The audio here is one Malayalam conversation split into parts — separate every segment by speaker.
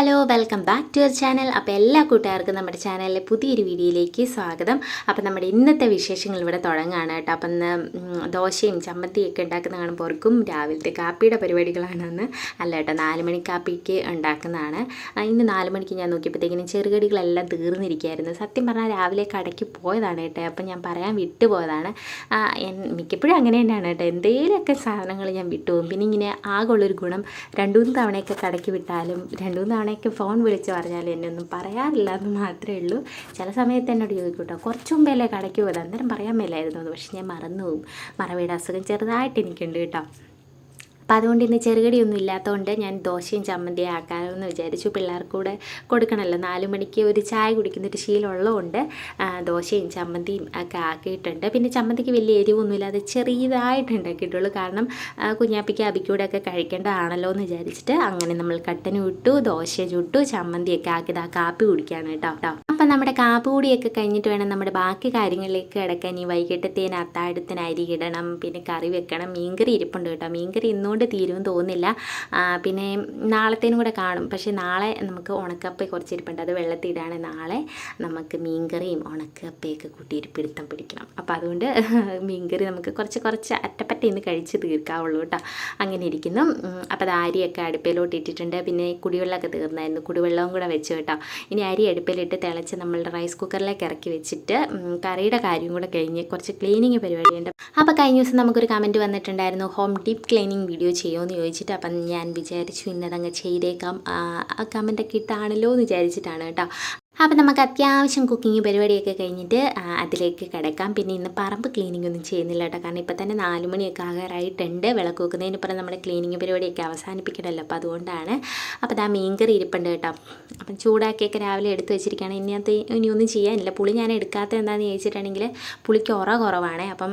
Speaker 1: Ojalá welcome back to your channel അപ്പോൾ എല്ലാ കൂട്ടുകാർക്കും നമ്മുടെ ചാനലിലെ പുതിയൊരു വീഡിയോയിലേക്ക് സ്വാഗതം. അപ്പോൾ നമ്മുടെ ഇന്നത്തെ വിശേഷങ്ങൾ ഇവിടെ തുടങ്ങുകയാണ് കേട്ടോ. അപ്പം ഇന്ന് ദോശയും ചമ്മന്തിയൊക്കെ ഉണ്ടാക്കുന്ന കാണുമ്പോൾ ഓർക്കും രാവിലത്തെ കാപ്പിയുടെ പരിപാടികളാണെന്ന്. അല്ല കേട്ടോ നാല് മണി കാപ്പിക്ക് ഉണ്ടാക്കുന്നതാണ്. ഇന്ന് നാല് മണിക്ക് ഞാൻ നോക്കിയപ്പോഴത്തേക്കിനും ചെറുകടികളെല്ലാം തീർന്നിരിക്കുകയായിരുന്നു. സത്യം പറഞ്ഞാൽ രാവിലെ കടയ്ക്ക് പോയതാണ് കേട്ടോ. അപ്പം ഞാൻ പറയാൻ വിട്ടുപോയതാണ് മിക്കപ്പോഴും അങ്ങനെ തന്നെയാണ് കേട്ടോ. എന്തെങ്കിലുമൊക്കെ സാധനങ്ങൾ ഞാൻ വിട്ടുപോകും പിന്നെ ഇങ്ങനെ ആകെയുള്ളൊരു ഗുണം രണ്ടു മൂന്ന് തവണയൊക്കെ കടയ്ക്ക് വിട്ടാലും രണ്ടു മൂന്ന് തവണയൊക്കെ ഫോൺ വിളിച്ച് പറഞ്ഞാൽ എന്നെ ഒന്നും പറയാറില്ല എന്ന് മാത്രമേ ഉള്ളൂ. ചില സമയത്ത് എന്നോട് ചോദിക്കും കേട്ടോ കുറച്ച് മുമ്പല്ലേ കടയ്ക്ക് പോയത്? അന്നേരം പറയാൻ മേലായിരുന്നു പക്ഷെ ഞാൻ മറന്നു പോകും മറവിയുടെ അസുഖം ചെറുതായിട്ട് എനിക്കുണ്ട് കേട്ടോ. അപ്പം അതുകൊണ്ട് ഇന്ന് ചെറുകടിയൊന്നും ഇല്ലാത്തതുകൊണ്ട് ഞാൻ ദോശയും ചമ്മന്തിയും ആക്കാമെന്ന് വിചാരിച്ചു. പിള്ളേർക്ക് കൂടെ കൊടുക്കണമല്ലോ. നാല് മണിക്ക് ഒരു ചായ കുടിക്കുന്ന ഒരു ശീലമുള്ളതുകൊണ്ട് ദോശയും ചമ്മന്തിയും ഒക്കെ ആക്കിയിട്ടുണ്ട്. പിന്നെ ചമ്മന്തിക്ക് വലിയ എരിവൊന്നുമില്ലാതെ ചെറിയതായിട്ട് ഉണ്ടാക്കിയിട്ടുള്ളൂ. കാരണം കുഞ്ഞാപ്പിക്ക് അബിക്കൂടെ ഒക്കെ കഴിക്കേണ്ടതാണല്ലോ എന്ന് വിചാരിച്ചിട്ട് അങ്ങനെ നമ്മൾ കട്ടനും ഇട്ടു ദോശ ചുട്ടു ചമ്മന്തിയൊക്കെ ആക്കിയത് ആ കാപ്പി കുടിക്കാനായിട്ടോ കേട്ടോ. അപ്പം നമ്മുടെ കാപ്പുകൂടിയൊക്കെ കഴിഞ്ഞിട്ട് വേണം നമ്മുടെ ബാക്കി കാര്യങ്ങളിലേക്ക് കിടക്കാൻ. ഈ വൈകിട്ടത്തേന് അത്താഴത്തിന് അരി ഇടണം പിന്നെ കറി വെക്കണം. മീൻകറി ഇരിപ്പുണ്ട് കേട്ടോ. മീൻകറി ഇന്നുകൊണ്ട് തീരുമെന്ന് തോന്നുന്നില്ല. പിന്നെ നാളത്തേനും കൂടെ കാണും. പക്ഷേ നാളെ നമുക്ക് ഉണക്കപ്പ കുറച്ച് ഇരിപ്പുണ്ട് അത് വെള്ളത്തിടാണ്. നാളെ നമുക്ക് മീൻകറിയും ഉണക്കപ്പയൊക്കെ കൂട്ടി ഒരു പിടുത്തം പിടിക്കണം. അപ്പോൾ അതുകൊണ്ട് മീൻകറി നമുക്ക് കുറച്ച് കുറച്ച് അറ്റപ്പറ്റ ഇന്ന് കഴിച്ച് തീർക്കാവുള്ളൂ കേട്ടോ. അങ്ങനെ ഇരിക്കുന്നു. അപ്പോൾ അത് അരിയൊക്കെ അടുപ്പിലോട്ട് ഇട്ടിട്ടുണ്ട്. പിന്നെ കുടിവെള്ളമൊക്കെ തീർന്നായിരുന്നു. കുടിവെള്ളവും കൂടെ വെച്ച് കേട്ടോ. ഇനി അരി അടുപ്പിലിട്ട് തിളച്ച് നമ്മളുടെ റൈസ് കുക്കറിലേക്ക് ഇറക്കി വെച്ചിട്ട് കറിയുടെ കാര്യം കൂടെ കഴിഞ്ഞ് കുറച്ച് ക്ലീനിങ് പരിപാടിയുണ്ട്. അപ്പോൾ കഴിഞ്ഞ ദിവസം നമുക്കൊരു കമന്റ് വന്നിട്ടുണ്ടായിരുന്നു ഹോം ഡീപ്പ് ക്ലീനിങ് വീഡിയോ ചെയ്യുമെന്ന് ചോദിച്ചിട്ട് അപ്പം ഞാൻ വിചാരിച്ചു ഇന്നതങ്ങ് ചെയ്തേക്കാം. ആ കമന്റൊക്കെ ഇട്ടാണല്ലോ എന്ന് വിചാരിച്ചിട്ടാണ് കേട്ടോ. അപ്പം നമുക്ക് അത്യാവശ്യം കുക്കിംഗ് പരിപാടിയൊക്കെ കഴിഞ്ഞിട്ട് അതിലേക്ക് കിടക്കാം. പിന്നെ ഇന്ന് പറമ്പ് ക്ലീനിങ് ഒന്നും ചെയ്യുന്നില്ല കേട്ടോ. കാരണം ഇപ്പം തന്നെ നാല് മണിയൊക്കെ ആകാറായിട്ടുണ്ട്. വിളക്ക് വെക്കുന്നതിന് പുറം നമ്മുടെ ക്ലീനിങ് പരിപാടിയൊക്കെ അവസാനിപ്പിക്കണമല്ലോ. അപ്പോൾ അതുകൊണ്ടാണ്. അപ്പോൾ ദാ മീൻകറി ഇരിപ്പുണ്ട് കേട്ടോ. അപ്പം ചൂടാക്കിയൊക്കെ രാവിലെ എടുത്ത് വെച്ചിരിക്കുകയാണ്. ഇനി അത് ഇനി ഒന്നും ചെയ്യാനില്ല. പുളി ഞാൻ എടുക്കാത്ത എന്താണെന്ന് ചോദിച്ചിട്ടുണ്ടെങ്കിൽ പുളിക്ക് ഉറ കുറവാണ്. അപ്പം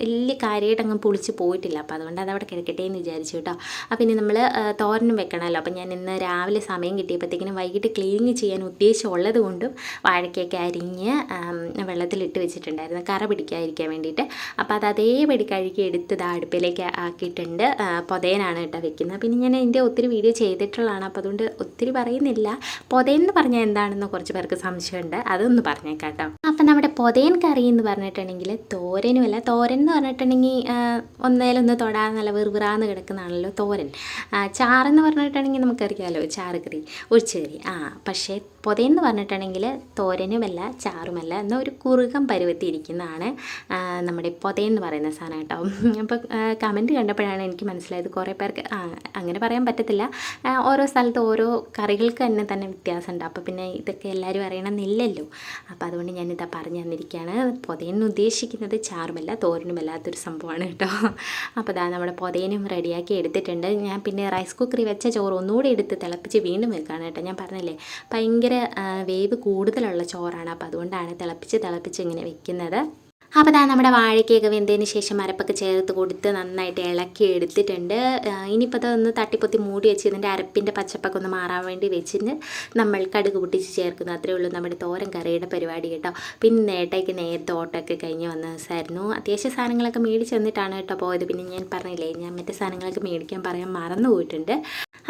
Speaker 1: വലിയ കാര്യമായിട്ട് അങ്ങ് പുളിച്ച് പോയിട്ടില്ല. അപ്പോൾ അതുകൊണ്ട് അത് അവിടെ കിടക്കട്ടെ എന്ന് വിചാരിച്ചു കേട്ടോ. അപ്പം ഇനി നമ്മൾ തോരനും വെക്കണമല്ലോ. അപ്പം ഞാൻ ഇന്ന് രാവിലെ സമയം കിട്ടിയപ്പോഴത്തേക്കിനും വൈകിട്ട് ക്ലീനിങ് ചെയ്യാൻ ഉദ്ദേശമുള്ളത് കൊണ്ടും വാഴയ്ക്കൊക്കെ അരിഞ്ഞ് വെള്ളത്തിലിട്ട് വെച്ചിട്ടുണ്ടായിരുന്നു. കറ പിടിക്കാതിരിക്കാൻ വേണ്ടിയിട്ട്. അപ്പോൾ അത് അതേപടി കഴുകി എടുത്ത് ഇത് അടുപ്പിലേക്ക് ആക്കിയിട്ടുണ്ട്. പൊതയനാണ് കേട്ടോ വെക്കുന്നത്. പിന്നെ ഞാൻ എന്റെ ഒത്തിരി വീഡിയോ ചെയ്തിട്ടുള്ളതാണ്. അപ്പോൾ അതുകൊണ്ട് ഒത്തിരി പറയുന്നില്ല. പൊതയൻ എന്ന് പറഞ്ഞാൽ എന്താണെന്ന് കുറച്ച് പേർക്ക് സംശയമുണ്ട്. അതൊന്ന് പറഞ്ഞേക്കാം കേട്ടോ. അപ്പം നമ്മുടെ പൊതയൻ കറി എന്ന് പറഞ്ഞിട്ടുണ്ടെങ്കിൽ തോരനുമല്ല. തോരൻ എന്ന് പറഞ്ഞിട്ടുണ്ടെങ്കിൽ ഒന്നേലൊന്ന് തൊടാതെ നല്ല വെറുവിറാന്ന് കിടക്കുന്നതാണല്ലോ തോരൻ. ചാറെന്ന് പറഞ്ഞിട്ടുണ്ടെങ്കിൽ നമുക്കറിയാമല്ലോ ചാറ് കറി ഒഴിച്ചുകറി ആ പക്ഷേ പൊതയെന്ന് പറഞ്ഞിട്ടുണ്ടെങ്കിൽ തോരനുമല്ല ചാറുമല്ല എന്നാൽ ഒരു കുറുകം പരുവത്തിയിരിക്കുന്നതാണ് നമ്മുടെ പൊതയെന്ന് പറയുന്ന സാധനം കേട്ടോ. അപ്പോൾ കമന്റ് കണ്ടപ്പോഴാണ് എനിക്ക് മനസ്സിലായത് കുറേ പേർക്ക് അങ്ങനെ പറയാൻ പറ്റത്തില്ല. ഓരോ സ്ഥലത്ത് ഓരോ കറികൾക്ക് തന്നെ തന്നെ വ്യത്യാസമുണ്ട്. അപ്പോൾ പിന്നെ ഇതൊക്കെ എല്ലാവരും അറിയണമെന്നില്ലല്ലോ. അപ്പോൾ അതുകൊണ്ട് ഞാനിതാ പറഞ്ഞു തന്നിരിക്കുകയാണ്. പൊതയെന്ന് ഉദ്ദേശിക്കുന്നത് ചാറുമല്ല തോരനുമല്ലാത്തൊരു സംഭവമാണ് കേട്ടോ. അപ്പോൾ അതാ നമ്മുടെ പൊതയനും റെഡിയാക്കി എടുത്തിട്ടുണ്ട്. ഞാൻ പിന്നെ റൈസ് കുക്കറി വെച്ച ചോറ് ഒന്നുകൂടി എടുത്ത് തിളപ്പിച്ച് വീണ്ടും വെക്കുകയാണ് കേട്ടോ. ഞാൻ പറഞ്ഞില്ലേ ഭയങ്കര വേവ് കൂടുതലുള്ള ചോറാണ്? അപ്പോൾ അതുകൊണ്ടാണ് തിളപ്പിച്ച് തിളപ്പിച്ച് ഇങ്ങനെ വെക്കുന്നത്. അപ്പോൾ ദാ നമ്മുടെ വാഴയ്ക്കൊക്കെ വെന്തതിന് ശേഷം അരപ്പൊക്കെ ചേർത്ത് കൊടുത്ത് നന്നായിട്ട് ഇളക്കി എടുത്തിട്ടുണ്ട്. ഇനിയിപ്പോൾ അതൊന്ന് തട്ടിപ്പൊത്തി മൂടി വെച്ച് ഇതിന്റെ അരപ്പിന്റെ പച്ചപ്പൊക്കെ ഒന്ന് മാറാൻ വേണ്ടി വെച്ചിട്ട് നമ്മൾ കടുക് പൊട്ടിച്ച് ചേർക്കുന്നു. അത്രേ ഉള്ളൂ നമ്മുടെ തോരൻ കറിയുടെ പരിപാടി കേട്ടോ. പിന്നെ നേട്ടയ്ക്ക് നേരത്തെ ഓട്ടമൊക്കെ കഴിഞ്ഞ് വന്ന ദിവസമായിരുന്നു അത്യാവശ്യ സാധനങ്ങളൊക്കെ മേടിച്ച് വന്നിട്ടാണ് കേട്ടോ പോയത്. പിന്നെ ഞാൻ പറഞ്ഞില്ലേ ഞാൻ മറ്റേ സാധനങ്ങളൊക്കെ മേടിക്കാൻ പറയാൻ മറന്നു പോയിട്ടുണ്ട്.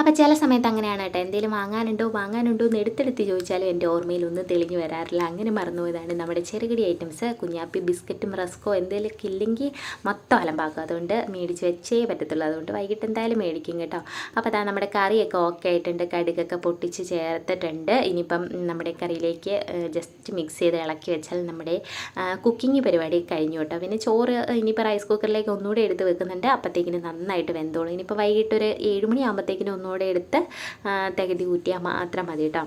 Speaker 1: അപ്പോൾ ചില സമയത്ത് അങ്ങനെയാണ് കേട്ടോ. എന്തെങ്കിലും വാങ്ങാനുണ്ടോ വാങ്ങാനുണ്ടോ എന്ന് എടുത്തെടുത്ത് ചോദിച്ചാലും എന്റെ ഓർമ്മയിൽ ഒന്നും തെളിഞ്ഞു വരാറില്ല. അങ്ങനെ മറന്നുപോയതാണ് നമ്മുടെ ചെറുകിടി ഐറ്റംസ് കുഞ്ഞാപ്പി ബിസ്ക്കറ്റും റസ്കോ എന്തെങ്കിലുമൊക്കെ ഇല്ലെങ്കിൽ മൊത്തം അലമ്പാക്കും. അതുകൊണ്ട് മേടിച്ച് വെച്ചേ പറ്റത്തുള്ളൂ. അതുകൊണ്ട് വൈകിട്ട് എന്തായാലും മേടിക്കും കേട്ടോ. അപ്പോൾ അതാ നമ്മുടെ കറിയൊക്കെ ഓക്കെ ആയിട്ടുണ്ട്. കടുകൊക്കെ പൊട്ടിച്ച് ചേർത്തിട്ടുണ്ട്. ഇനിയിപ്പം നമ്മുടെ കറിയിലേക്ക് ജസ്റ്റ് മിക്സ് ചെയ്ത് ഇളക്കി വെച്ചാൽ നമ്മുടെ കുക്കിംഗ് പരിപാടി കഴിഞ്ഞു കേട്ടോ. പിന്നെ ചോറ് ഇനിയിപ്പോൾ റൈസ് കുക്കറിലേക്ക് ഒന്നുകൂടെ എടുത്ത് വെക്കുന്നുണ്ട്. അപ്പോഴത്തേക്കിന് നന്നായിട്ട് വെന്തോളും. ഇനിയിപ്പോൾ വൈകിട്ട് ഒരു ഏഴുമണിയാകുമ്പോഴത്തേക്കിനും ഒന്നുകൂടെ എടുത്ത് തികതി ഊറ്റിയാൽ മാത്രം മതി കേട്ടോ.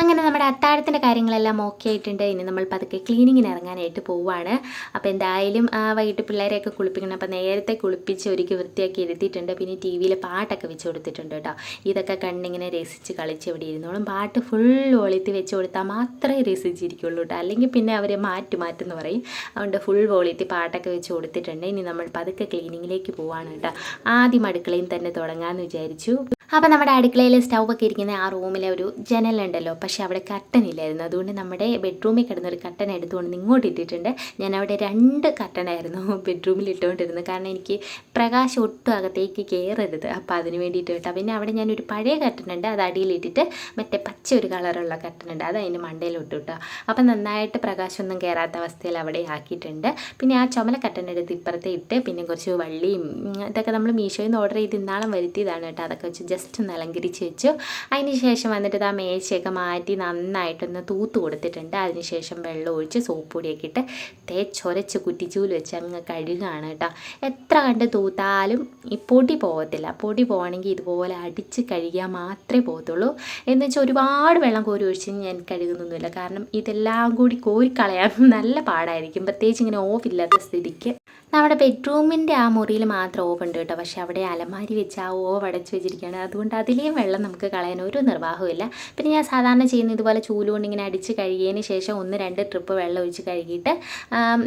Speaker 1: അങ്ങനെ നമ്മുടെ അത്താഴത്തിന്റെ കാര്യങ്ങളെല്ലാം ഓക്കെ ആയിട്ടുണ്ട്. ഇനി നമ്മൾ പതുക്കെ ക്ലീനിങ്ങിന് ഇറങ്ങാനായിട്ട് പോവുകയാണ് അപ്പോൾ എന്തായാലും വൈകിട്ട് പിള്ളേരെയൊക്കെ കുളിപ്പിക്കണം. അപ്പോൾ നേരത്തെ കുളിപ്പിച്ച് ഒരുക്കി വൃത്തിയാക്കി ഇരുത്തിയിട്ടുണ്ട്. പിന്നെ ടി വിയിൽ പാട്ടൊക്കെ വെച്ച് കൊടുത്തിട്ടുണ്ട് കേട്ടോ. ഇതൊക്കെ കണ്ടിങ്ങനെ രസിച്ച് കളിച്ച് ഇവിടെ ഇരുന്നോളും. പാട്ട് ഫുൾ വോളിയത്തിൽ വെച്ച് കൊടുത്താൽ മാത്രമേ രസിച്ചിരിക്കുള്ളൂ കേട്ടോ. അല്ലെങ്കിൽ പിന്നെ അവരെ മാറ്റി മാറ്റെന്ന് പറയും. അതുകൊണ്ട് ഫുൾ വോളിയത്തിൽ പാട്ടൊക്കെ വെച്ച് കൊടുത്തിട്ടുണ്ട്. ഇനി നമ്മൾ പതുക്കെ ക്ലീനിങ്ങിലേക്ക് പോവാണ് കേട്ടോ. ആദ്യം അടുക്കളയും തന്നെ തുടങ്ങാമെന്ന് വിചാരിച്ചു. അപ്പോൾ നമ്മുടെ അടുക്കളയിൽ സ്റ്റൗവൊക്കെ ഇരിക്കുന്ന ആ റൂമിലെ ഒരു ജനലുണ്ടല്ലോ പക്ഷേ അവിടെ കട്ടൻ ഇല്ലായിരുന്നു. അതുകൊണ്ട് നമ്മുടെ ബെഡ്റൂമിൽ കിടന്ന ഒരു കട്ടൻ എടുത്തുകൊണ്ട് ഇങ്ങോട്ട് ഇട്ടിട്ടുണ്ട്. ഞാൻ അവിടെ രണ്ട് കട്ടനായിരുന്നു ബെഡ്റൂമിൽ ഇട്ടുകൊണ്ടിരുന്നത്. കാരണം എനിക്ക് പ്രകാശം ഒട്ടും അകത്തേക്ക് കയറരുത് അപ്പോൾ അതിന് വേണ്ടിയിട്ട് കേട്ടോ. പിന്നെ അവിടെ ഞാനൊരു പഴയ കട്ടനുണ്ട് അത് അടിയിലിട്ടിട്ട് മറ്റേ പച്ച ഒരു കളറുള്ള കട്ടനുണ്ട് അത് അതിന്റെ മണ്ടയിലോട്ട് കേട്ടോ അപ്പോൾ നന്നായിട്ട് പ്രകാശമൊന്നും കയറാത്ത അവസ്ഥയിൽ അവിടെ ആക്കിയിട്ടുണ്ട്. പിന്നെ ആ ചുമല കട്ടനെടുത്ത് ഇപ്പുറത്തെ ഇട്ട് പിന്നെ കുറച്ച് വള്ളിയും ഇതൊക്കെ നമ്മൾ മീഷോയിൽ നിന്ന് ഓർഡർ ചെയ്ത് ഇന്നാളം വരുത്തിയതാണ് കേട്ടോ. അതൊക്കെ വെച്ച് ജസ്റ്റ് ഒന്ന് അലങ്കരിച്ച് വെച്ചു. അതിന് ശേഷം വന്നിട്ട് ആ മേശയൊക്കെ മാറ്റി നന്നായിട്ടൊന്ന് തൂത്ത് കൊടുത്തിട്ടുണ്ട്. അതിന് ശേഷം വെള്ളം ഒഴിച്ച് സോപ്പ് പൊടിയൊക്കെ ഇട്ട് തേച്ചൊരച്ച് കുറ്റിച്ചൂൽ വെച്ച് അങ്ങ് കഴുകാണ് കേട്ടോ. എത്ര കണ്ട് തൂത്താലും ഈ പൊടി പോകത്തില്ല. പൊടി പോകണമെങ്കിൽ ഇതുപോലെ അടിച്ച് കഴുകിയാൽ മാത്രമേ പോകത്തുള്ളൂ. എന്ന് വെച്ചാൽ ഒരുപാട് വെള്ളം കോരി ഒഴിച്ച് ഞാൻ കഴുകുന്നൊന്നുമില്ല. കാരണം ഇതെല്ലാം കൂടി കോരിക്കളയാൻ നല്ല പാടായിരിക്കും. പ്രത്യേകിച്ച് ഇങ്ങനെ ഓഫ് ഇല്ലാത്ത സ്ഥിതിക്ക്. നമ്മുടെ ബെഡ്റൂമിന്റെ ആ മുറിയിൽ മാത്രം ഓവ് ഉണ്ട് കേട്ടോ. പക്ഷേ അവിടെ അലമാരി വെച്ച് ആ ഓവ് അടച്ച് വെച്ചിരിക്കുകയാണ്. അതുകൊണ്ട് അതിലെയും വെള്ളം നമുക്ക് കളയാൻ ഒരു നിർവാഹമില്ല പിന്നെ ഞാൻ സാധാരണ ചെയ്യുന്ന ഇതുപോലെ ചൂലുകൊണ്ട് ഇങ്ങനെ അടിച്ച് കഴുകിയതിന് ശേഷം ഒന്ന് രണ്ട് ട്രിപ്പ് വെള്ളം ഒഴിച്ച് കഴുകിയിട്ട്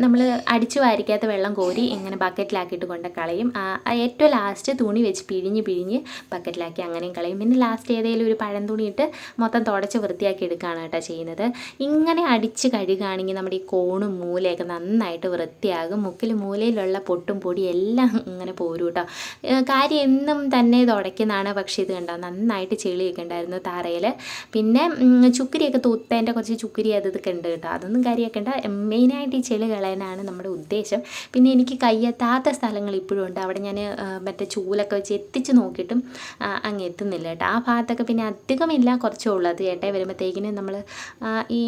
Speaker 1: നമ്മൾ അടിച്ചു വാരിക്കാത്ത വെള്ളം കോരി ഇങ്ങനെ ബക്കറ്റിലാക്കിയിട്ട് കൊണ്ട് കളയും. ഏറ്റവും ലാസ്റ്റ് തുണി വെച്ച് പിഴിഞ്ഞ് പിഴിഞ്ഞ് ബക്കറ്റിലാക്കി അങ്ങനെയും കളയും. പിന്നെ ലാസ്റ്റ് ഏതെങ്കിലും ഒരു പഴം തുണിയിട്ട് മൊത്തം തുടച്ച് വൃത്തിയാക്കി എടുക്കുകയാണ് കേട്ടോ ചെയ്യുന്നത്. ഇങ്ങനെ അടിച്ച് കഴുകുകയാണെങ്കിൽ നമ്മുടെ ഈ കോണും മൂലയൊക്കെ നന്നായിട്ട് വൃത്തിയാകും. മുക്കിൽ മൂലയിലുള്ള പൊട്ടും പൊടിയും എല്ലാം ഇങ്ങനെ പോരും കേട്ടോ കാര്യം എന്നും തന്നെ തുടയ്ക്കുന്നതാണ് പക്ഷേ ഇത് കണ്ടോ? നന്നായിട്ട് ചെളിയൊക്കെ ഉണ്ടായിരുന്നു തറയിൽ പിന്നെ ചുക്കരിയൊക്കെ തൂത്തേന്റെ കുറച്ച് ചുക്കരി അത് ഇതൊക്കെ ഉണ്ട് കേട്ടോ അതൊന്നും കാര്യമാക്കണ്ട മെയിനായിട്ട് ഈ ചെളി കളയാനാണ് നമ്മുടെ ഉദ്ദേശം. പിന്നെ എനിക്ക് കയ്യെത്താത്ത സ്ഥലങ്ങൾ ഇപ്പോഴും ഉണ്ട്. അവിടെ ഞാൻ മറ്റേ ചൂലൊക്കെ വെച്ച് എത്തിച്ച് നോക്കിയിട്ടും അങ്ങ് എത്തുന്നില്ല കേട്ടോ ആ ഭാഗത്തൊക്കെ പിന്നെ അധികമില്ല. കുറച്ചേ ഉള്ളൂ. അത് ചേട്ടായി വരുമ്പോഴത്തേക്കിന് നമ്മൾ ഈ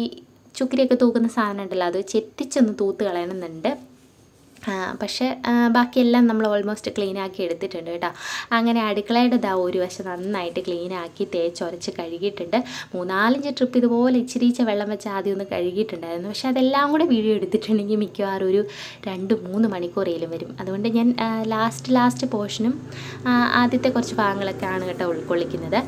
Speaker 1: ചുക്കരിയൊക്കെ തൂക്കുന്ന സാധനം ഉണ്ടല്ലോ അത് വെച്ച് എത്തിച്ചൊന്ന് തൂത്ത് കളയണമെന്നുണ്ട്. പക്ഷേ ബാക്കിയെല്ലാം നമ്മൾ ഓൾമോസ്റ്റ് ക്ലീൻ ആക്കി എടുത്തിട്ടുണ്ട് കേട്ടോ. അങ്ങനെ അടുക്കളയുടെ ഇതാ ഒരു വശം നന്നായിട്ട് ക്ലീൻ ആക്കി തേച്ചൊരച്ച് കഴുകിയിട്ടുണ്ട്. മൂന്നാലഞ്ച് ട്രിപ്പ് ഇതുപോലെ ഇച്ചിരിച്ച വെള്ളം വെച്ച് ആദ്യം ഒന്ന് കഴുകിയിട്ടുണ്ടായിരുന്നു. പക്ഷേ അതെല്ലാം കൂടെ വീഡിയോ എടുത്തിട്ടുണ്ടെങ്കിൽ മിക്കവാറും ഒരു രണ്ട് മൂന്ന് മണിക്കൂറേലും വരും. അതുകൊണ്ട് ഞാൻ ലാസ്റ്റ് ലാസ്റ്റ് പോർഷനും ആദ്യത്തെ കുറച്ച് ഭാഗങ്ങളൊക്കെ ആണ് കേട്ടോ ഉൾക്കൊള്ളിക്കുന്നത്.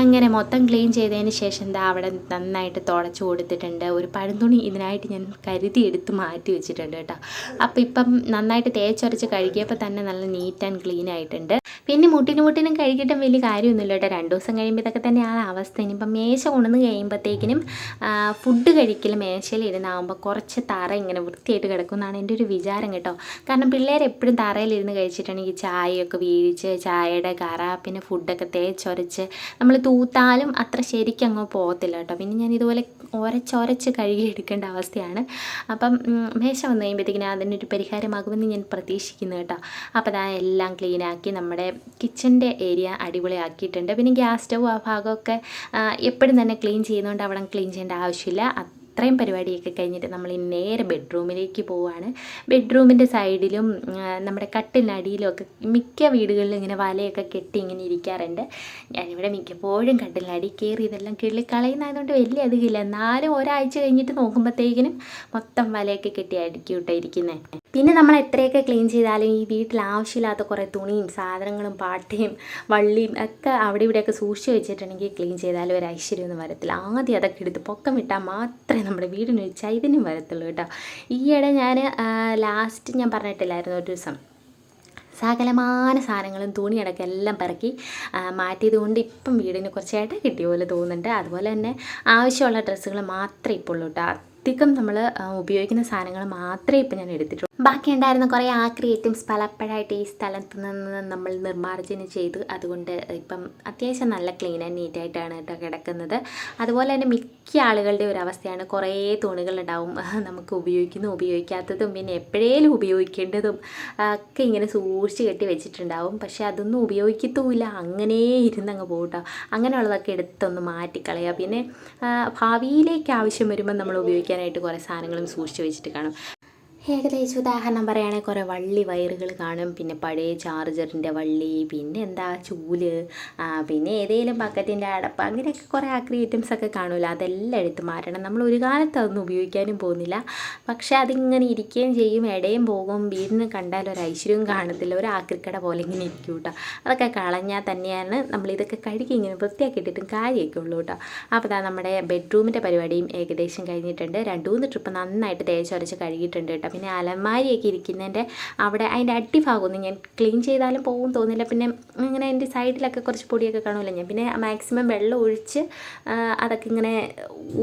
Speaker 1: അങ്ങനെ മൊത്തം ക്ലീൻ ചെയ്തതിന് ശേഷം എന്താ അവിടെ നന്നായിട്ട് തുടച്ചു കൊടുത്തിട്ടുണ്ട്. ഒരു പഴന്തുണി ഇതിനായിട്ട് ഞാൻ കരുതി എടുത്ത് മാറ്റി വെച്ചിട്ടുണ്ട് കേട്ടോ. അപ്പോൾ ഇപ്പം നന്നായിട്ട് തേച്ചൊരച്ച് കഴുകിയപ്പോൾ തന്നെ നല്ല നീറ്റ് ആൻഡ് ക്ലീൻ ആയിട്ടുണ്ട്. പിന്നെ മുട്ടിന് മുട്ടിനും കഴുകിയിട്ടും വലിയ കാര്യമൊന്നുമില്ല കേട്ടോ. രണ്ട് ദിവസം കഴിയുമ്പോൾ ഇതൊക്കെ തന്നെ ആ അവസ്ഥ. ഇനിയിപ്പം മേശ കൊണ്ടുവന്ന് കഴിയുമ്പോഴത്തേക്കിനും ഫുഡ് കഴിക്കൽ മേശയിൽ ഇരുന്നാകുമ്പോൾ കുറച്ച് തറ ഇങ്ങനെ വൃത്തിയായിട്ട് കിടക്കുമെന്നാണ് എന്റെ ഒരു വിചാരം കേട്ടോ. കാരണം പിള്ളേർ എപ്പോഴും തറയിലിരുന്ന് കഴിച്ചിട്ടുണ്ടെങ്കിൽ ചായയൊക്കെ വീഴിച്ച് ചായയുടെ കറ പിന്നെ ഫുഡൊക്കെ തേച്ചൊരച്ച് നമ്മൾ തൂത്താലും അത്ര ശരിക്കും അങ്ങ് പോകത്തില്ല കേട്ടോ. പിന്നെ ഞാൻ ഇതുപോലെ ഒരച്ചൊരച്ച് കഴുകിയെടുക്കേണ്ട അവസ്ഥയാണ്. അപ്പം മേശ വന്നു കഴിയുമ്പോഴത്തേക്കിനും അതിനൊരു പരിഹാരമാകുമെന്ന് ഞാൻ പ്രതീക്ഷിക്കുന്നു കേട്ടോ. അപ്പോൾ അതാ എല്ലാം ക്ലീനാക്കി നമ്മുടെ കിച്ചന്റെ ഏരിയ അടിപൊളിയാക്കിയിട്ടുണ്ട്. പിന്നെ ഗ്യാസ് സ്റ്റവ് ആ ഭാഗമൊക്കെ എപ്പോഴും തന്നെ ക്ലീൻ ചെയ്യുന്നതുകൊണ്ട് അവിടെ ക്ലീൻ ചെയ്യേണ്ട ആവശ്യമില്ല. അത്രയും പരിപാടിയൊക്കെ കഴിഞ്ഞിട്ട് നമ്മൾ നേരെ ബെഡ്റൂമിലേക്ക് പോവുകയാണ് ബെഡ്റൂമിന്റെ സൈഡിലും നമ്മുടെ കട്ടിലിനടിയിലും ഒക്കെ മിക്ക വീടുകളിലും ഇങ്ങനെ വലയൊക്കെ കെട്ടി ഇങ്ങനെ ഇരിക്കാറുണ്ട്. ഞാനിവിടെ മിക്കപ്പോഴും കട്ടിലിനടി കയറി ഇതെല്ലാം കിള്ളിക്കളയുന്നതുകൊണ്ട് വലിയ അധികമില്ല എന്നാലും ഒരാഴ്ച കഴിഞ്ഞിട്ട് നോക്കുമ്പോഴത്തേക്കിനും മൊത്തം വലയൊക്കെ കെട്ടി അടിക്കും കേട്ടോ ഇരിക്കുന്നത് പിന്നെ നമ്മൾ എത്രയൊക്കെ ക്ലീൻ ചെയ്താലും ഈ വീട്ടിൽ ആവശ്യമില്ലാത്ത കുറേ തുണിയും സാധനങ്ങളും പാട്ടയും വള്ളിയും ഒക്കെ അവിടെ ഇവിടെയൊക്കെ സൂക്ഷിച്ച് വെച്ചിട്ടുണ്ടെങ്കിൽ ക്ലീൻ ചെയ്താലും ഒരു ഐശ്വര്യമൊന്നും വരത്തില്ല. ആദ്യം അതൊക്കെ എടുത്ത് പൊക്കം വിട്ടാൽ മാത്രമേ നമ്മുടെ വീടിനൊരു ചൈതന്യം വരത്തുള്ളൂ കേട്ടോ. ഈയിടെ ഞാൻ ലാസ്റ്റ് ഞാൻ പറഞ്ഞിട്ടില്ലായിരുന്നു ഒരു ദിവസം. സകലമാന സാധനങ്ങളും തുണിയടക്കം എല്ലാം പിറക്കി മാറ്റിയത് കൊണ്ട് ഇപ്പം വീടിന് കുറച്ച് ഇട കിട്ടിയ പോലെ തോന്നുന്നുണ്ട്. അതുപോലെ തന്നെ ആവശ്യമുള്ള ഡ്രസ്സുകൾ മാത്രമേ ഇപ്പോൾ ഉള്ളൂ കേട്ടോ. അധികം നമ്മൾ ഉപയോഗിക്കുന്ന സാധനങ്ങൾ മാത്രമേ ഇപ്പം ഞാൻ എടുത്തിട്ടുള്ളൂ. ബാക്കി ഉണ്ടായിരുന്ന കുറേ ആക്രി ഐറ്റംസ് പലപ്പോഴായിട്ട് ഈ സ്ഥലത്ത് നിന്ന് നമ്മൾ നിർമ്മാർജനം ചെയ്തു അതുകൊണ്ട് ഇപ്പം അത്യാവശ്യം നല്ല ക്ലീൻ ആൻഡ് നീറ്റായിട്ടാണ് കേട്ടോ കിടക്കുന്നത്. അതുപോലെ തന്നെ മിക്ക ആളുകളുടെ ഒരു അവസ്ഥയാണ് കുറേ തുണികളുണ്ടാവും. നമുക്ക് ഉപയോഗിക്കുന്നു ഉപയോഗിക്കാത്തതും പിന്നെ എപ്പോഴേലും ഉപയോഗിക്കേണ്ടതും ഒക്കെ ഇങ്ങനെ സൂക്ഷിച്ച് കെട്ടി വെച്ചിട്ടുണ്ടാവും. പക്ഷേ അതൊന്നും ഉപയോഗിക്കത്തുമില്ല. അങ്ങനെ ഇരുന്നങ്ങ് പോകട്ടോ അങ്ങനെയുള്ളതൊക്കെ എടുത്തൊന്ന് മാറ്റിക്കളയുക. പിന്നെ ഭാവിയിലേക്ക് ആവശ്യം വരുമ്പോൾ നമ്മൾ ഉപയോഗിക്കാനായിട്ട് കുറേ സാധനങ്ങളും സൂക്ഷിച്ച് വെച്ചിട്ട് കാണും. ഏകദേശം ഉദാഹരണം പറയുകയാണെങ്കിൽ കുറേ വള്ളി വയറുകൾ കാണും. പിന്നെ പഴയ ചാർജറിന്റെ വള്ളി പിന്നെ എന്താ ചൂൽ പിന്നെ ഏതെങ്കിലും ബക്കറ്റിന്റെ അടപ്പ് അങ്ങനെയൊക്കെ കുറേ ആക്രി ഐറ്റംസ് ഒക്കെ കാണുമല്ലോ അതെല്ലാം എടുത്ത് മാറ്റണം. നമ്മൾ ഒരു കാലത്ത് അതൊന്നും ഉപയോഗിക്കാനും പോകുന്നില്ല. പക്ഷേ അതിങ്ങനെ ഇരിക്കുകയും ചെയ്യും ഇടയും പോകും. വീടിന് കണ്ടാൽ ഒരു ഐശ്വര്യവും കാണത്തില്ല. ഒരു ആക്രിക്കട പോലെ ഇങ്ങനെ ഇരിക്കും കേട്ടോ. അതൊക്കെ കളഞ്ഞാൽ തന്നെയാണ് നമ്മൾ ഇതൊക്കെ കഴുകി ഇങ്ങനെ വൃത്തിയാക്കിയിട്ടിട്ടും കാര്യമൊക്കെ ഉള്ളൂ കേട്ടോ. അപ്പോൾ നമ്മുടെ ബെഡ്റൂമിന്റെ പരിപാടിയും ഏകദേശം കഴിഞ്ഞിട്ടുണ്ട്. രണ്ടു മൂന്ന് ട്രിപ്പ് നന്നായിട്ട് തേച്ചൊരച്ച് കഴുകിയിട്ടുണ്ട് കേട്ടോ. പിന്നെ അലമാരിയൊക്കെ ഇരിക്കുന്നതിന്റെ അവിടെ അതിന്റെ അടിഭാഗമൊന്നും ഞാൻ ക്ലീൻ ചെയ്താലും പോകും തോന്നില്ല. പിന്നെ ഇങ്ങനെ അതിന്റെ സൈഡിലൊക്കെ കുറച്ച് പൊടിയൊക്കെ കാണുമല്ലോ ഞാൻ. പിന്നെ മാക്സിമം വെള്ളം ഒഴിച്ച് അതൊക്കെ ഇങ്ങനെ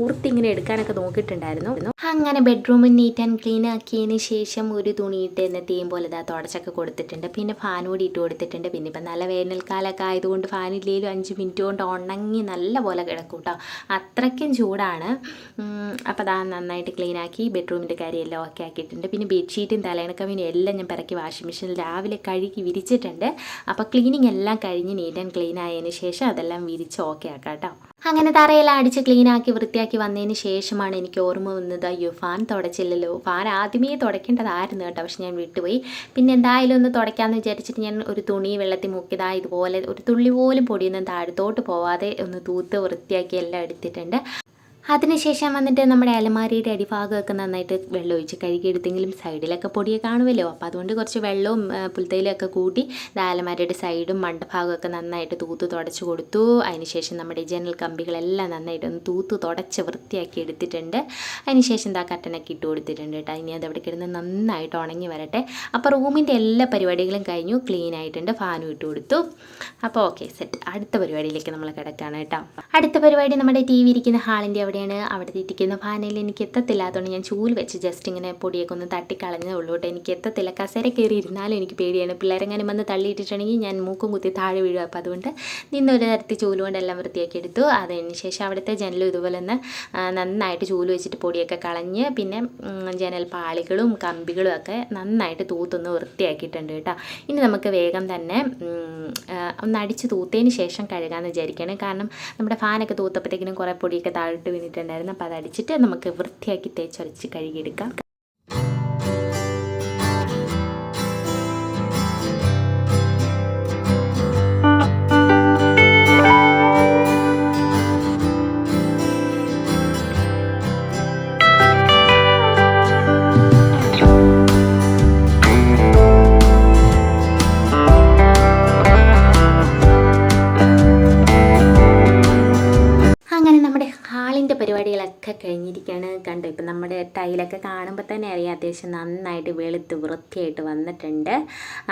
Speaker 1: ഊർത്തി ഇങ്ങനെ എടുക്കാനൊക്കെ നോക്കിയിട്ടുണ്ടായിരുന്നു. അങ്ങനെ ബെഡ്റൂം നീറ്റ് ആൻഡ് ക്ലീൻ ആക്കിയതിന് ശേഷം ഒരു തുണിയിട്ട് എന്നത്തെയും പോലെ ഇതാ തുടച്ചൊക്കെ കൊടുത്തിട്ടുണ്ട്. പിന്നെ ഫാൻ കൂടി ഇട്ട് കൊടുത്തിട്ടുണ്ട്. പിന്നെ ഇപ്പം നല്ല വേനൽക്കാലമൊക്കെ ആയതുകൊണ്ട് ഫാനില്ലേലും അഞ്ച് മിനിറ്റ് കൊണ്ട് ഉണങ്ങി നല്ല പോലെ കിടക്കും കേട്ടോ അത്രയ്ക്കും ചൂടാണ്. അപ്പോൾ അതാ നന്നായിട്ട് ക്ലീൻ ആക്കി ബെഡ്റൂമിന്റെ കാര്യമെല്ലാം ഓക്കെ ആക്കിയിട്ടുണ്ട്. പിന്നെ ബെഡ്ഷീറ്റും തലയണക്കവിനും എല്ലാം ഞാൻ പിറക്കി വാഷിംഗ് മെഷീനിൽ രാവിലെ കഴുകി വിരിച്ചിട്ടുണ്ട്. അപ്പോൾ ക്ലീനിങ് എല്ലാം കഴിഞ്ഞ് നീറ്റ് ആൻഡ് ക്ലീൻ ആയതിന് ശേഷം അതെല്ലാം വിരിച്ച് ഓക്കെ ആക്കാം കേട്ടോ അങ്ങനെ തറയെല്ലാം അടിച്ച് ക്ലീനാക്കി വൃത്തിയാക്കി വന്നതിന് ശേഷമാണ് എനിക്ക് ഓർമ്മ വന്നത് അയ്യോ ഫാൻ തുടച്ചില്ലല്ലോ. ഫാൻ ആദ്യമേ തുടയ്ക്കേണ്ടതായിരുന്നു കേട്ടോ പക്ഷെ ഞാൻ വിട്ടുപോയി. പിന്നെ എന്തായാലും ഒന്ന് തുടയ്ക്കാമെന്ന് വിചാരിച്ചിട്ട് ഞാൻ ഒരു തുണി വെള്ളത്തിൽ മുക്കിയതാ ഇതുപോലെ ഒരു തുള്ളി പോലും പൊടിയൊന്നും താഴത്തോട്ട് പോവാതെ ഒന്ന് തൂത്ത് വൃത്തിയാക്കി എല്ലാം എടുത്തിട്ടുണ്ട്. അതിനുശേഷം വന്നിട്ട് നമ്മുടെ അലമാരിയുടെ അടിഭാഗമൊക്കെ നന്നായിട്ട് വെള്ളം ഒഴിച്ച് കഴുകിയെടുത്തെങ്കിലും സൈഡിലൊക്കെ പൊടിയെ കാണുമല്ലോ. അപ്പോൾ അതുകൊണ്ട് കുറച്ച് വെള്ളവും പുൽത്തൈലൊക്കെ കൂട്ടി അലമാരിയുടെ സൈഡും മണ്ടഭാഗമൊക്കെ നന്നായിട്ട് തൂത്ത് തുടച്ച് കൊടുത്തു. അതിനുശേഷം നമ്മുടെ ജനൽ കമ്പികളെല്ലാം നന്നായിട്ട് ഒന്ന് തൂത്ത് തുടച്ച് വൃത്തിയാക്കി എടുത്തിട്ടുണ്ട്. അതിനുശേഷം ദാ കട്ടനൊക്കെ ഇട്ട് കൊടുത്തിട്ടുണ്ട് കേട്ടോ. ഇനി അതവിടെ അവിടെ കിടന്ന് നന്നായിട്ട് ഉണങ്ങി വരട്ടെ. അപ്പോൾ റൂമിന്റെ എല്ലാ പരിപാടികളും കഴിഞ്ഞു. ക്ലീൻ ആയിട്ടുണ്ട്. ഫാനും ഇട്ട് കൊടുത്തു. അപ്പോൾ ഓക്കെ സെറ്റ്. അടുത്ത പരിപാടിയിലേക്ക് നമ്മൾ കിടക്കുകയാണ് കേട്ടോ. അടുത്ത പരിപാടി നമ്മുടെ ടി വി ഇരിക്കുന്ന ഹാളിന്റെ അവിടെയാണ് അവിടെ ഇരിക്കുന്ന ഫാനിൽ എനിക്ക് എത്തത്തില്ല. അതുകൊണ്ട് ഞാൻ ചൂൽ വെച്ച് ജസ്റ്റ് ഇങ്ങനെ പൊടിയൊക്കെ ഒന്ന് തട്ടിക്കളഞ്ഞതേ ഉള്ളൂ കേട്ടോ. എനിക്ക് എത്തത്തില്ല. കസേര കയറി ഇരുന്നാലും എനിക്ക് പേടിയാണ്. പിള്ളേരെങ്ങാനും വന്ന് തള്ളിയിട്ടിട്ടുണ്ടെങ്കിൽ ഞാൻ മൂക്കും കുത്തി താഴെ വീഴും. അപ്പോൾ അതുകൊണ്ട് നിന്ന് ഒരു തരത്തിൽ ചൂൽ കൊണ്ട് എല്ലാം വൃത്തിയാക്കി എടുത്തു. അതിന് ശേഷം അവിടുത്തെ ജനലും ഇതുപോലെ തന്നെ നന്നായിട്ട് ചൂൽ വെച്ചിട്ട് പൊടിയൊക്കെ കളഞ്ഞ് പിന്നെ ജനൽ പാളികളും കമ്പികളും ഒക്കെ നന്നായിട്ട് തൂത്തൊന്ന് വൃത്തിയാക്കിയിട്ടുണ്ട് കേട്ടോ. ഇനി നമുക്ക് വേഗം തന്നെ ഒന്ന് അടിച്ച് തൂത്തതിന് ശേഷം കഴുകാമെന്ന് വിചാരിക്കുകയാണ്. കാരണം നമ്മുടെ ഫാനൊക്കെ തൂത്തപ്പോഴത്തേക്കിനും കുറേ പൊടിയൊക്കെ താഴോട്ട് വീണിട്ടുണ്ടായിരുന്നു അപ്പോൾ അത് അടിച്ചിട്ട് നമുക്ക് വൃത്തിയാക്കി തേച്ചൊരച്ച് കഴുകിയെടുക്കാം. ടൈലൊക്കെ കാണുമ്പോൾ തന്നെ അറിയാം അത്യാവശ്യം നന്നായിട്ട് വെളുത്ത് വൃത്തിയായിട്ട് വന്നിട്ടുണ്ട്.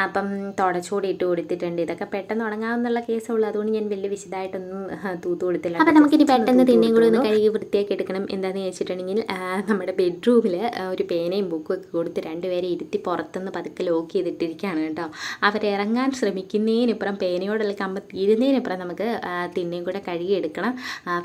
Speaker 1: അപ്പം തുടച്ചുകൂടി ഇട്ട് കൊടുത്തിട്ടുണ്ട്. ഇതൊക്കെ പെട്ടെന്ന് ഉണങ്ങാവുന്നുള്ള കേസുള്ളൂ അതുകൊണ്ട് ഞാൻ വലിയ വിശദമായിട്ടൊന്നും തൂത്ത് കൊടുത്തില്ല. അപ്പം നമുക്കിനി പെട്ടെന്ന് തിന്നെയും കൂടി ഒന്ന് കഴുകി വൃത്തിയാക്കി എടുക്കണം എന്താണെന്ന് ചോദിച്ചിട്ടുണ്ടെങ്കിൽ നമ്മുടെ ബെഡ്റൂമിൽ ഒരു പേനയും ബുക്കും ഒക്കെ കൊടുത്ത് രണ്ടുപേരെ ഇരുത്തി പുറത്തുനിന്ന് പതുക്കെ ലോക്ക് ചെയ്തിട്ടിരിക്കുകയാണ് കേട്ടോ. അവരിറങ്ങാൻ ശ്രമിക്കുന്നതിനിപ്പുറം പേനയോടുള്ള കമ്പ് തീരുന്നതിനിപ്പുറം നമുക്ക് തിന്നെയും കൂടെ കഴുകിയെടുക്കണം എടുക്കണം.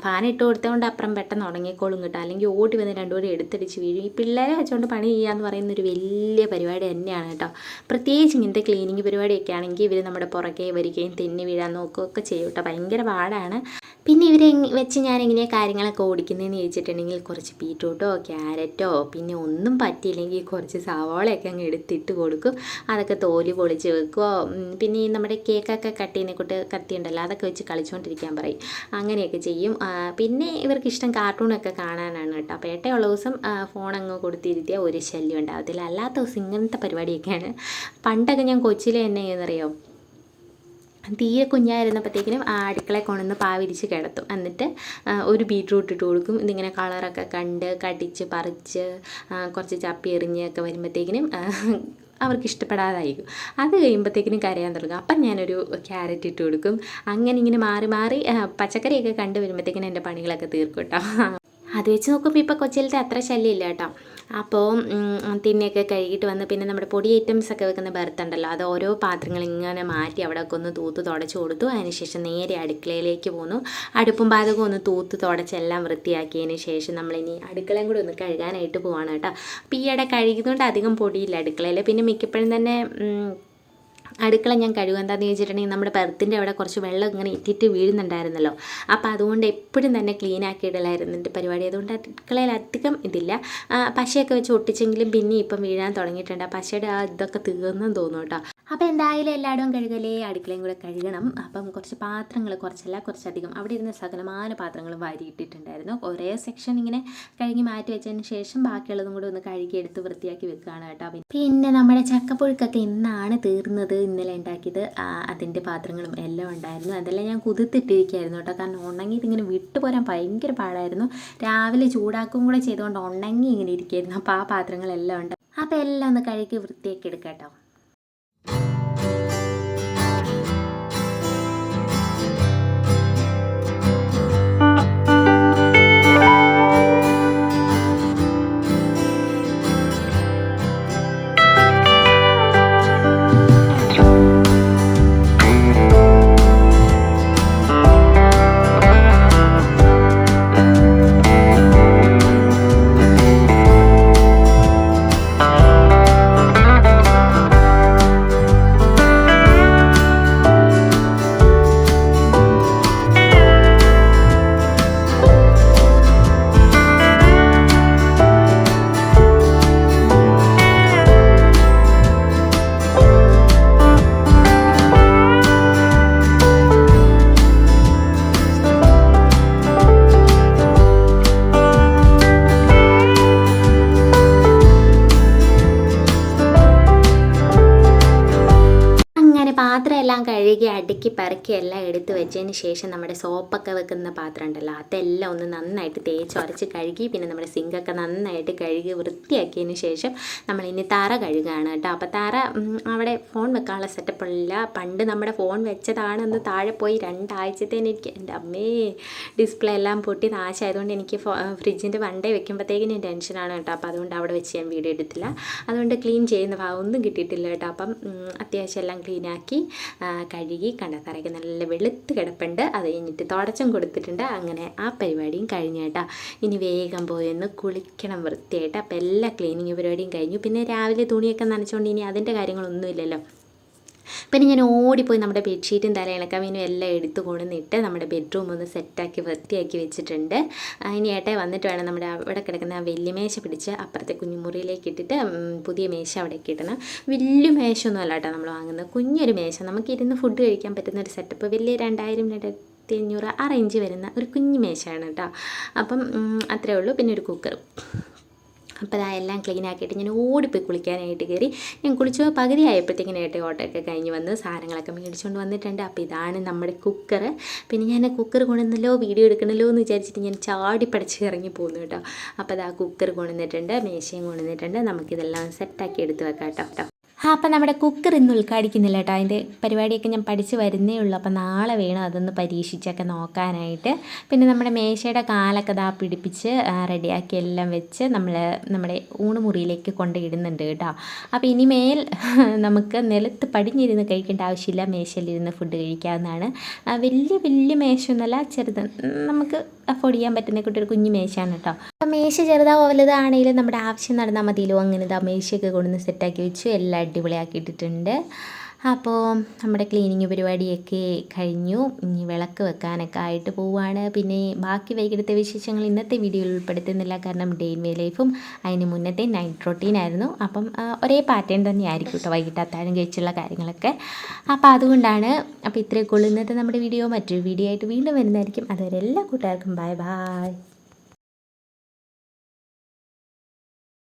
Speaker 1: ഫാൻ ഇട്ട് കൊടുത്തതുകൊണ്ട് അപ്പുറം പെട്ടെന്ന് ഉണങ്ങിക്കോളും കേട്ടോ. അല്ലെങ്കിൽ ഓടി വന്ന് രണ്ടുപേരും എടുത്തടിച്ച് വീഴും ഈ പിള്ളേരെ വെച്ചുകൊണ്ട് പണി ചെയ്യാന്ന് പറയുന്ന ഒരു വലിയ പരിപാടി തന്നെയാണ് കേട്ടോ. പ്രത്യേകിച്ച് ഇങ്ങനത്തെ ക്ലീനിങ് പരിപാടിയൊക്കെ ആണെങ്കിൽ ഇവർ നമ്മുടെ പുറകെ വരികയും തെന്നി വീഴാൻ നോക്കുകയൊക്കെ ചെയ്യും കേട്ടോ. ഭയങ്കര പാടാണ്. പിന്നെ ഇവരെ വെച്ച് ഞാൻ എങ്ങനെയാണ് കാര്യങ്ങളൊക്കെ ഓടിക്കുന്നതെന്ന് ചോദിച്ചിട്ടുണ്ടെങ്കിൽ കുറച്ച് ബീറ്റ്റൂട്ടോ ക്യാരറ്റോ പിന്നെ ഒന്നും പറ്റിയില്ലെങ്കിൽ കുറച്ച് സവാളയൊക്കെ അങ്ങ് എടുത്തിട്ട് കൊടുക്കും. അതൊക്കെ തോൽ പൊളിച്ച് വെക്കുമോ പിന്നെ ഈ നമ്മുടെ കേക്കൊക്കെ കട്ട് ചെയ്യുന്ന കൂട്ട് കത്തി ഉണ്ടല്ലോ അതൊക്കെ വെച്ച് കളിച്ചുകൊണ്ടിരിക്കാൻ പറയും. അങ്ങനെയൊക്കെ ചെയ്യും. പിന്നെ ഇവർക്ക് ഇഷ്ടം കാർട്ടൂണൊക്കെ കാണാനാണ് കേട്ടോ. അപ്പോൾ ഏട്ടയുള്ള ദിവസം ആ, അങ്ങ് കൊടുത്തിരുത്തിയാൽ ഒരു ശല്യം ഉണ്ടാകത്തില്ല അല്ലാത്ത ദിവസം ഇങ്ങനത്തെ പരിപാടിയൊക്കെയാണ്. പണ്ടൊക്കെ ഞാൻ കൊച്ചിലെ എന്നെ ചെയ്യുന്നറിയോ തീരെ കുഞ്ഞായിരുന്നപ്പോഴത്തേക്കിനും ആ അടുക്കളയിൽ കൊണ്ടുവന്ന് പാവിരിച്ച് കിടത്തും. എന്നിട്ട് ഒരു ബീട്രൂട്ട് ഇട്ട് കൊടുക്കും. ഇതിങ്ങനെ കളറൊക്കെ കണ്ട് കടിച്ച് പറിച്ച് കുറച്ച് ചപ്പി എറിഞ്ഞൊക്കെ വരുമ്പോഴത്തേക്കിനും അവർക്ക് ഇഷ്ടപ്പെടാതായിരിക്കും. അത് കഴിയുമ്പോഴത്തേക്കിനും കരയാൻ തുടങ്ങും. അപ്പം ഞാനൊരു ക്യാരറ്റ് ഇട്ട് കൊടുക്കും. അങ്ങനെ ഇങ്ങനെ മാറി മാറി പച്ചക്കറിയൊക്കെ കണ്ട് വരുമ്പോഴത്തേക്കിനും എന്റെ പണികളൊക്കെ തീർക്കും കേട്ടോ. അത് വെച്ച് നോക്കുമ്പോൾ ഇപ്പോൾ കൊച്ചിയിലത്തെ അത്ര ശല്യമില്ല കേട്ടോ. അപ്പോൾ തിന്നെയൊക്കെ കഴുകിയിട്ട് വന്ന് പിന്നെ നമ്മുടെ പൊടി ഐറ്റംസ് ഒക്കെ വെക്കുന്ന ബർത്ത് ഉണ്ടല്ലോ അത് ഓരോ പാത്രങ്ങൾ ഇങ്ങനെ മാറ്റി അവിടെ ഒക്കെ ഒന്ന് തൂത്ത് തുടച്ച് കൊടുത്തു. അതിനുശേഷം നേരെ അടുക്കളയിലേക്ക് പോന്നു. അടുപ്പും പാചകം ഒന്ന് തൂത്ത് തുടച്ചെല്ലാം വൃത്തിയാക്കിയതിന് ശേഷം നമ്മളിനി അടുക്കളയും കൂടി ഒന്ന് കഴുകാനായിട്ട് പോവാണ് കേട്ടോ. അപ്പോൾ ഈയിടെ കഴുകിയതുകൊണ്ട് അധികം പൊടിയില്ല അടുക്കളയിൽ. പിന്നെ മിക്കപ്പോഴും തന്നെ അടുക്കള ഞാൻ കഴുകുക എന്താണെന്ന് ചോദിച്ചിട്ടുണ്ടെങ്കിൽ നമ്മുടെ പെർത്തിന്റെ അവിടെ കുറച്ച് വെള്ളം ഇങ്ങനെ ഇറ്റിറ്റ് വീഴുന്നുണ്ടായിരുന്നല്ലോ. അപ്പോൾ അതുകൊണ്ട് എപ്പോഴും തന്നെ ക്ലീൻ ആക്കി ഇടലായിരുന്നു എന്റെ പരിപാടി. അതുകൊണ്ട് അടുക്കളയിൽ അധികം ഇതില്ല. പശയൊക്കെ വെച്ച് ഒട്ടിച്ചെങ്കിലും പിന്നെ ഇപ്പം വീഴാൻ തുടങ്ങിയിട്ടുണ്ട്. പശയുടെ ആ ഇതൊക്കെ തീർന്നെന്ന് തോന്നുന്നു കേട്ടോ. അപ്പോൾ എന്തായാലും എല്ലായിടവും കഴുകലേ അടുക്കളയും കൂടെ കഴുകണം. അപ്പം കുറച്ച് പാത്രങ്ങൾ കുറച്ചല്ല കുറച്ചധികം. അവിടെ ഇരുന്ന സകലമാന പാത്രങ്ങൾ വാരിയിട്ടിട്ടുണ്ടായിരുന്നു. ഒരേ സെക്ഷൻ ഇങ്ങനെ കഴുകി മാറ്റി വെച്ചതിന് ശേഷം ബാക്കിയുള്ളതും കൂടെ ഒന്ന് കഴുകി എടുത്ത് വൃത്തിയാക്കി വെക്കുകയാണ് കേട്ടോ. പിന്നെ നമ്മുടെ ചക്കപ്പുഴുക്കൊക്കെ ഇന്നാണ് തീർന്നത്. ഇന്നലെ ഉണ്ടാക്കിയത് അതിന്റെ പാത്രങ്ങളും എല്ലാം ഉണ്ടായിരുന്നു. അതെല്ലാം ഞാൻ കുതിർത്തിട്ടിരിക്കുകയായിരുന്നു കേട്ടോ. കാരണം ഉണങ്ങി ഇതിങ്ങനെ വിട്ടുപോരാൻ ഭയങ്കര പാടായിരുന്നു. രാവിലെ ചൂടാക്കും കൂടെ ചെയ്തുകൊണ്ട് ഉണങ്ങി ഇങ്ങനെ ഇരിക്കുകയായിരുന്നു. അപ്പോൾ ആ പാത്രങ്ങളെല്ലാം ഉണ്ട്. അപ്പോൾ എല്ലാം ഒന്ന് കഴുകി വൃത്തിയാക്കി എടുക്കാം കേട്ടോ. അടുക്കി പറക്കി എല്ലാം എടുത്ത് വെച്ചതിന് ശേഷം നമ്മുടെ സോപ്പൊക്കെ വെക്കുന്ന പാത്രം ഉണ്ടല്ലോ അതെല്ലാം ഒന്ന് നന്നായിട്ട് തേച്ച് ഉരച്ച് കഴുകി പിന്നെ നമ്മുടെ സിങ്കൊക്കെ നന്നായിട്ട് കഴുകി വൃത്തിയാക്കിയതിന് ശേഷം നമ്മൾ ഇനി തറ കഴുകുകയാണ് കേട്ടോ. അപ്പോൾ തറ അവിടെ ഫോൺ വെക്കാനുള്ള സെറ്റപ്പ് ഇല്ല പണ്ട് നമ്മുടെ ഫോൺ വെച്ചതാണെന്ന് താഴെ പോയി രണ്ടാഴ്ചത്തേന് എനിക്ക് എന്റെ അമ്മേ ഡിസ്പ്ലേ എല്ലാം പൊട്ടി നാശമായതുകൊണ്ട് എനിക്ക് ഫ്രിഡ്ജിന്റെ വണ്ടേ വെക്കുമ്പോഴത്തേക്കിനും ടെൻഷനാണ് കേട്ടോ. അപ്പോൾ അതുകൊണ്ട് അവിടെ വെച്ച് ഞാൻ വീഡിയോ എടുത്തില്ല. അതുകൊണ്ട് ക്ലീൻ ചെയ്യുന്ന ഭാഗമൊന്നും കിട്ടിയിട്ടില്ല കേട്ടോ. അപ്പം അത്യാവശ്യം എല്ലാം ക്ലീനാക്കി കഴുകി കണ്ടത്തറയ്ക്ക് നല്ല വെളുത്ത് കിടപ്പുണ്ട്. അത് കഴിഞ്ഞിട്ട് തുടച്ചും കൊടുത്തിട്ടുണ്ട്. അങ്ങനെ ആ പരിപാടിയും കഴിഞ്ഞു കേട്ടോ. ഇനി വേഗം പോയി ഒന്ന് കുളിക്കണം വൃത്തിയായിട്ട്. അപ്പോൾ എല്ലാ ക്ലീനിങ് പരിപാടിയും കഴിഞ്ഞു. പിന്നെ രാവിലെ തുണിയൊക്കെ നനച്ചുകൊണ്ട് ഇനി അതിന്റെ കാര്യങ്ങളൊന്നുമില്ലല്ലോ. പിന്നെ ഞാൻ ഓടിപ്പോയി നമ്മുടെ ബെഡ്ഷീറ്റും തലയിണക്കമീനും എല്ലാം എടുത്തു കൊണ്ടുവന്നിട്ട് നമ്മുടെ ബെഡ്റൂം ഒന്ന് സെറ്റാക്കി വൃത്തിയാക്കി വെച്ചിട്ടുണ്ട്. ഇനി ഏട്ടായി വന്നിട്ട് വേണം നമ്മുടെ അവിടെ കിടക്കുന്ന ആ വലിയ മേശ പിടിച്ച് അപ്പുറത്തെ കുഞ്ഞുമുറിയിലേക്ക് ഇട്ടിട്ട് പുതിയ മേശ അവിടെ കിട്ടണം വലിയ മേശയൊന്നും അല്ല കേട്ടോ നമ്മൾ വാങ്ങുന്നത്. കുഞ്ഞൊരു മേശ. നമുക്ക് ഇരുന്ന് ഫുഡ് കഴിക്കാൻ പറ്റുന്ന ഒരു സെറ്റപ്പ് വലിയ രണ്ടായിരം രണ്ടായിരത്തി അഞ്ഞൂറ് ആ റേഞ്ച് വരുന്ന ഒരു കുഞ്ഞു മേശയാണ് കേട്ടോ. അപ്പം അത്രേ ഉള്ളൂ. പിന്നെ ഒരു കുക്കർ അപ്പോൾ അതാ എല്ലാം ക്ലീൻ ആക്കിയിട്ട് ഞാൻ ഓടിപ്പോയി കുളിക്കാനായിട്ട് കയറി. ഞാൻ കുളിച്ചു പകുതി ആയപ്പോഴത്തേക്കിനും ഏട്ടെ ഓട്ടമൊക്കെ കഴിഞ്ഞ് വന്ന് സാധനങ്ങളൊക്കെ മേടിച്ചുകൊണ്ട് വന്നിട്ടുണ്ട്. അപ്പോൾ ഇതാണ് നമ്മുടെ കുക്കർ പിന്നെ ഞാൻ കുക്കർ കൊണ്ടുവന്നല്ലോ വീഡിയോ എടുക്കണല്ലോ എന്ന് വിചാരിച്ചിട്ട് ഞാൻ ചാടി പടച്ച് ഇറങ്ങി പോകുന്നു കേട്ടോ. അപ്പോൾ അതാ കുക്കർ കൊണ്ടുവന്നിട്ടുണ്ട് മേശയും കൊണ്ടുവന്നിട്ടുണ്ട്. നമുക്കിതെല്ലാം സെറ്റാക്കി എടുത്ത് വെക്കാം കേട്ടോ. ആ അപ്പം നമ്മുടെ കുക്കർ ഇന്ന് ഉദ്ഘാടിക്കുന്നില്ല കേട്ടോ. അതിന്റെ പരിപാടിയൊക്കെ ഞാൻ പഠിച്ച് വരുന്നേ ഉള്ളൂ. അപ്പം നാളെ വേണം അതൊന്ന് പരീക്ഷിച്ചൊക്കെ നോക്കാനായിട്ട്. പിന്നെ നമ്മുടെ മേശയുടെ കാലൊക്കെ ദാ പിടിപ്പിച്ച് റെഡിയാക്കി എല്ലാം വെച്ച് നമ്മൾ നമ്മുടെ ഊണുമുറിയിലേക്ക് കൊണ്ടിടുന്നുണ്ട് കേട്ടോ. ഇനി മേൽ നമുക്ക് നിലത്ത് പടിഞ്ഞിരുന്ന് കഴിക്കേണ്ട ആവശ്യമില്ല. മേശയിലിരുന്ന് ഫുഡ് കഴിക്കാവുന്നതാണ്. വലിയ വലിയ മേശയൊന്നുമല്ല ചെറുത്. നമുക്ക് അഫോർഡ് ചെയ്യാൻ പറ്റുന്ന കുട്ടി ഒരു കുഞ്ഞു മേശയാണ് കേട്ടോ. മേശ ചെറുതാവോ വലുതാണെങ്കിലും നമ്മുടെ ആവശ്യം നടന്നാൽ മതിയല്ലോ. അങ്ങനെ ഇതാ മേശയൊക്കെ കൊണ്ടുവന്ന് സെറ്റാക്കി വെച്ചു. എല്ലാം അടിപൊളിയാക്കി ഇട്ടിട്ടുണ്ട് അപ്പോൾ നമ്മുടെ ക്ലീനിങ് പരിപാടിയൊക്കെ കഴിഞ്ഞു. ഇനി വിളക്ക് വെക്കാനൊക്കെ ആയിട്ട് പോവുകയാണ് പിന്നെ ബാക്കി വൈകിട്ടത്തെ വിശേഷങ്ങൾ ഇന്നത്തെ വീഡിയോയിൽ ഉൾപ്പെടുത്തുന്നില്ല. കാരണം ഡേ ഇൻ മൈ ലൈഫും അതിന് മുന്നത്തെ നൈറ്റ് റൊട്ടീനായിരുന്നു അപ്പം ഒരേ പാറ്റേൺ തന്നെയായിരിക്കും കേട്ടോ വൈകിട്ട് അത്താഴം കഴിച്ചുള്ള കാര്യങ്ങളൊക്കെ. അപ്പോൾ അതുകൊണ്ടാണ് അപ്പോൾ ഇത്രയൊക്കെ ഉള്ളൂ. ഇന്നത്തെ നമ്മുടെ വീഡിയോ മറ്റൊരു വീഡിയോ ആയിട്ട് വീണ്ടും വരുന്നതായിരിക്കും. അതുവരെ എല്ലാ കൂട്ടുകാർക്കും ബൈ ബൈ